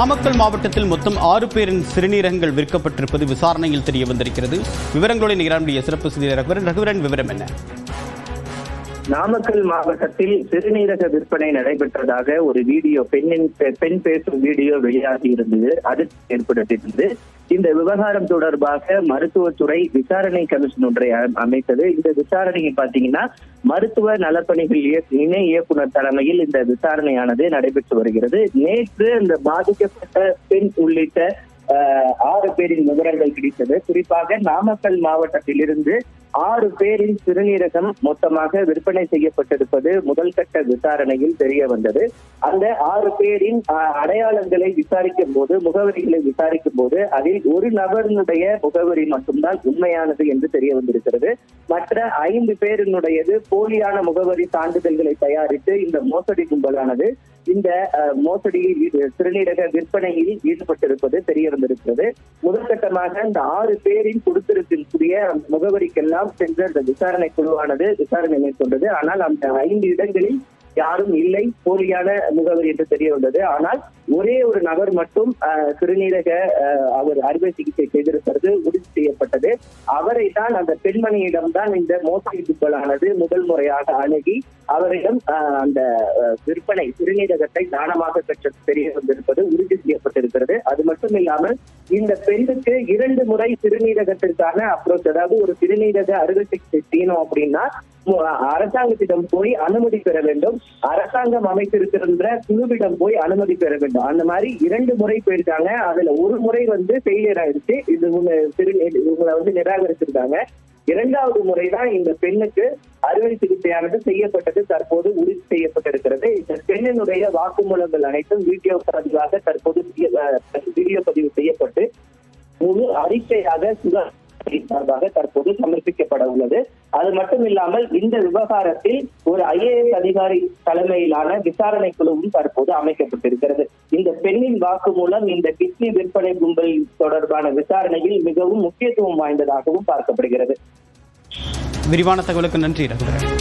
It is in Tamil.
நாமக்கல் மாவட்டத்தில் மொத்தம் ஆறு பேரின் சிறுநீரகங்கள் விற்கப்பட்டிருப்பது விசாரணையில் தெரிய வந்திருக்கிறது விவரங்களோடு நிகழ்ச்சிய சிறப்பு செய்தி ரகுவரன். ரகுவரன் விவரம் என்ன? நாமக்கல் மாவட்டத்தில் சிறுநீரக விற்பனை நடைபெற்றதாக ஒரு வீடியோ பெண்ணின் பெண் பேசும் வீடியோ வெளியாகி இருந்தது. அதிர்ச்சி ஏற்படுத்தியிருந்தது இந்த விவகாரம் தொடர்பாக மருத்துவத்துறை விசாரணை கமிஷன் ஒன்றை அமைத்தது. இந்த விசாரணையை பாத்தீங்கன்னா மருத்துவ நலப்பணிகள் இணை இயக்குனர் தலைமையில் இந்த விசாரணையானது நடைபெற்று வருகிறது. நேற்று இந்த பாதிக்கப்பட்ட பெண் உள்ளிட்ட ஆறு பேரின் விவரங்கள் கிடைத்தது. குறிப்பாக நாமக்கல் மாவட்டத்திலிருந்து ஆறு பேரின் சிறுநீரகம் மொத்தமாக விற்பனை செய்யப்பட்டிருப்பது முதல் கட்ட விசாரணையில் தெரிய வந்தது. அந்த ஆறு பேரின் அடையாளங்களை விசாரிக்கும் போது முகவரிகளை விசாரிக்கும் போது அதில் ஒரு நபரினுடைய முகவரி மட்டும்தான் உண்மையானது என்று தெரிய வந்திருக்கிறது. மற்ற ஐந்து பேரினுடையது போலியான முகவரி சான்றிதழ்களை தயாரித்து இந்த மோசடி கும்பலானது இந்த அஹ், மோசடியில் சிறுநீரக விற்பனையில் ஈடுபட்டிருப்பது தெரிய வந்திருக்கிறது. முதற்கட்டமாக இந்த ஆறு பேரின் கொடுத்திருக்கக்கூடிய முகவரிக்கெல்லாம் முகவரிக்கெல்லாம் சென்று அந்த விசாரணை குழுவானது விசாரணை மேற்கொண்டது. ஆனால் அந்த ஐந்து இடங்களில் யாரும் இல்லை. போலியான முகவர் என்று தெரிய வந்தது ஆனால் ஒரே ஒரு நபர் மட்டும் சிறுநீரக அவர் அறுவை சிகிச்சை செய்திருப்பது உறுதி செய்யப்பட்டது. அவரை தான் அந்த பெண்மணியிடம் தான் இந்த மோசடி கும்பலானது முதல் முறையாக அணுகி அவரிடம் அந்த விற்பனை சிறுநீரகத்தை தானமாக பெற்ற தெரிய வந்திருப்பது உறுதி செய்யப்பட்டிருக்கிறது. அது மட்டும் இல்லாமல் இந்த பெண்ணுக்கு இரண்டு முறை சிறுநீரகத்திற்கான அப்ரோச் அதாவது ஒரு சிறுநீரக அறுவை சிகிச்சை செய்யணும் அப்படின்னா அரசாங்கத்திடம் போய் அனுமதி பெற வேண்டும். அரசாங்கம் அமைத்திருக்கின்ற குழுவிடம் போய் அனுமதி பெற வேண்டும். அந்த மாதிரி இரண்டு முறை போயிருக்காங்க. அதுல ஒரு முறை வந்து ஃபெயிலியர் ஆயிடுச்சு. இது உங்க சிறு இவங்களை வந்து நிராகரிச்சிருக்காங்க. இரண்டாவது முறைதான் இந்த பெண்ணுக்கு அறுவை சிகிச்சையானது செய்யப்பட்டது தற்போது உறுதி செய்யப்பட்டிருக்கிறது. இந்த பெண்ணினுடைய வாக்குமூலங்கள் அனைத்தும் வீடியோ பதிவாக தற்போது வீடியோ பதிவு செய்யப்பட்டு முழு அறிக்கையாக சுகாதார சார்பாக தற்போது சமர்ப்பிக்கப்பட உள்ளது. அது மட்டும் இல்லாமல் இந்த விவகாரத்தில் ஒரு ஐஏஎஸ் அதிகாரி தலைமையிலான விசாரணை குழுவும் தற்போது அமைக்கப்பட்டிருக்கிறது. இந்த பெண்ணின் வாக்குமூலம் இந்த கிட்னி விற்பனை கும்பல் தொடர்பான விசாரணையில் மிகவும் முக்கியத்துவம் வாய்ந்ததாகவும் பார்க்கப்படுகிறது. விரிவான தகவலுக்கு நன்றி ரகுதரன்